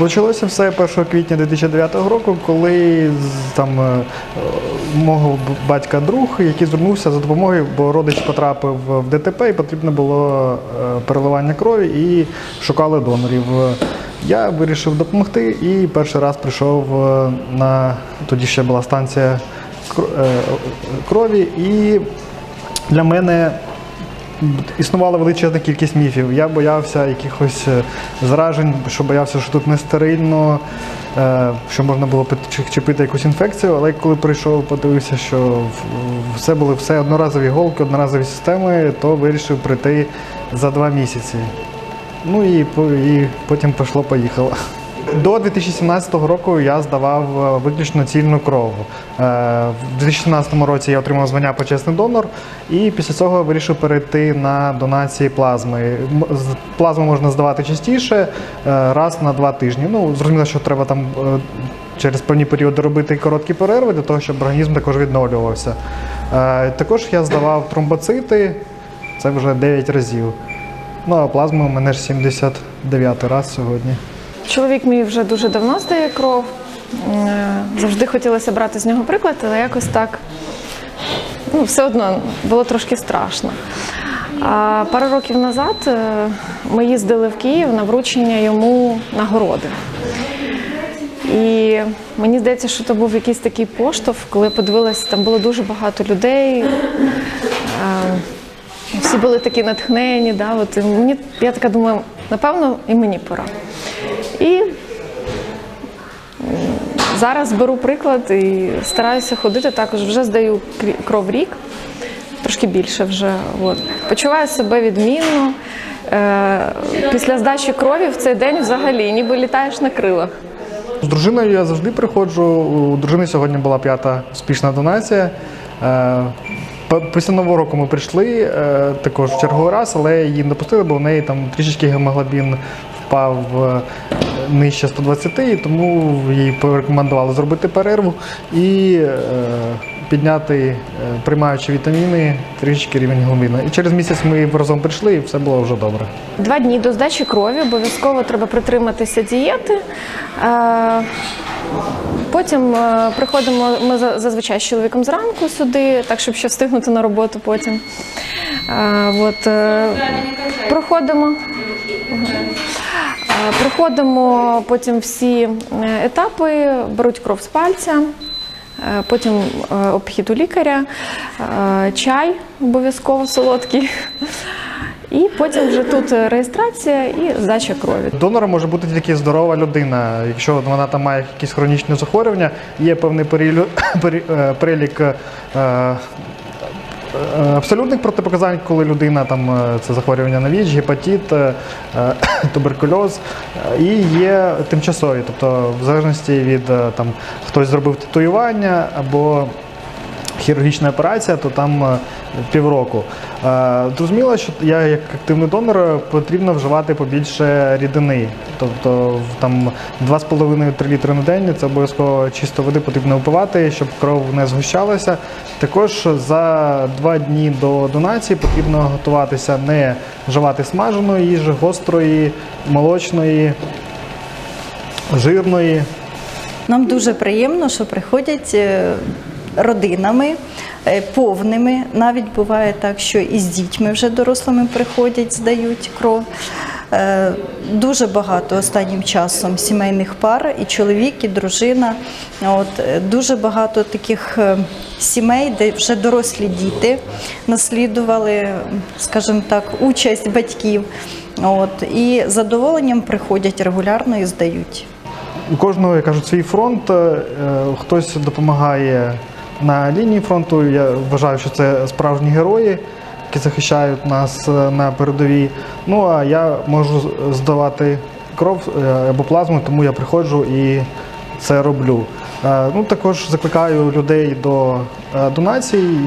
Почалося все 1 квітня 2009 року, коли там е, мого батька друг, який звернувся за допомогою, бо родич потрапив в ДТП і потрібно було е, переливання крові і шукали донорів. Я вирішив допомогти і перший раз прийшов е, на тоді ще була станція е, крові, і для мене Існувала величезна кількість міфів. Я боявся якихось е, заражень, що боявся, що тут не стерильно, е, що можна було підчепити якусь інфекцію. Але коли прийшов, подивився, що все були все одноразові голки, одноразові системи, то вирішив прийти за два місяці. Ну і, і потім пішло-поїхало. До 2017 року я здавав е, виключно цільну кров. Е, В 2017 році я отримав звання почесний донор, і після цього вирішив перейти на донації плазми. Плазму можна здавати частіше, е, раз на два тижні. Ну, зрозуміло, що треба там через певні періоди робити короткі перерви для того, щоб організм також відновлювався. Також я здавав тромбоцити, це вже 9 разів. Ну а плазма у мене ж 79 раз сьогодні. Чоловік мій вже дуже давно здає кров. Е, Завжди хотілося брати з нього приклад, але якось так ну, все одно було трошки страшно. А пару років назад е, ми їздили в Київ на вручення йому нагороди. І мені здається, що це був якийсь такий поштовх, коли я подивилася, там було дуже багато людей. Е, Всі були такі натхнені. Да, от, мені, я така думаю, напевно, і мені пора. І зараз беру приклад і стараюся ходити. Також вже здаю кров рік, трошки більше вже. От. Почуваю себе відмінно. Е, після здачі крові в цей день взагалі ніби літаєш на крилах. З дружиною я завжди приходжу. У дружини сьогодні була п'ята успішна донація. Е, Після нового року ми прийшли е, також в черговий раз, але її не пустили, бо в неї там трішечки гемоглобін впав нижче 120, і тому їй порекомендували зробити перерву і е, підняти, е, приймаючи вітаміни, трішечки рівень гемоглобіну. І через місяць ми разом прийшли, і все було вже добре. Два дні до здачі крові обов'язково треба притриматися дієти. Е, Потім приходимо ми зазвичай з чоловіком зранку сюди, так щоб ще встигнути на роботу потім. От, проходимо. Проходимо потім всі е, етапи, беруть кров з пальця, е, потім е, обхід у лікаря, чай обов'язково солодкий. І потім вже тут реєстрація і здача крові. Донором може бути тільки здорова людина. Якщо вона там має якісь хронічні захворювання, є певний перелік абсолютних протипоказань, коли людина там е, це захворювання на ВІЧ, гепатит, е, е, туберкульоз, е, і є тимчасові, тобто в залежності від е, там хтось зробив татуювання або хірургічна операція, то там е, півроку. Е, Зрозуміло, що я як активний донор е, потрібно вживати побільше рідини. Тобто там 2,5-3 літри на день це обов'язково чисто води потрібно випивати, щоб кров не згущалася. Також за два дні до донації потрібно готуватися не вживати смаженої їжі, гострої, молочної, жирної. Нам дуже приємно, що приходять родинами е, повними. Навіть буває так, що і з дітьми вже дорослими приходять, здають кров. Е, Дуже багато останнім часом сімейних пар, і чоловік, і дружина. От, е, дуже багато таких сімей, де вже дорослі діти наслідували, скажімо так, участь батьків. От, і задоволенням приходять регулярно і здають. У кожного, як кажуть, свій фронт. Хтось допомагає на лінії фронту. Я вважаю, що це справжні герої, які захищають нас е, на передовій. Ну а я можу здавати кров е, або плазму, тому я приходжу і це роблю. Е, Ну також закликаю людей до донацій.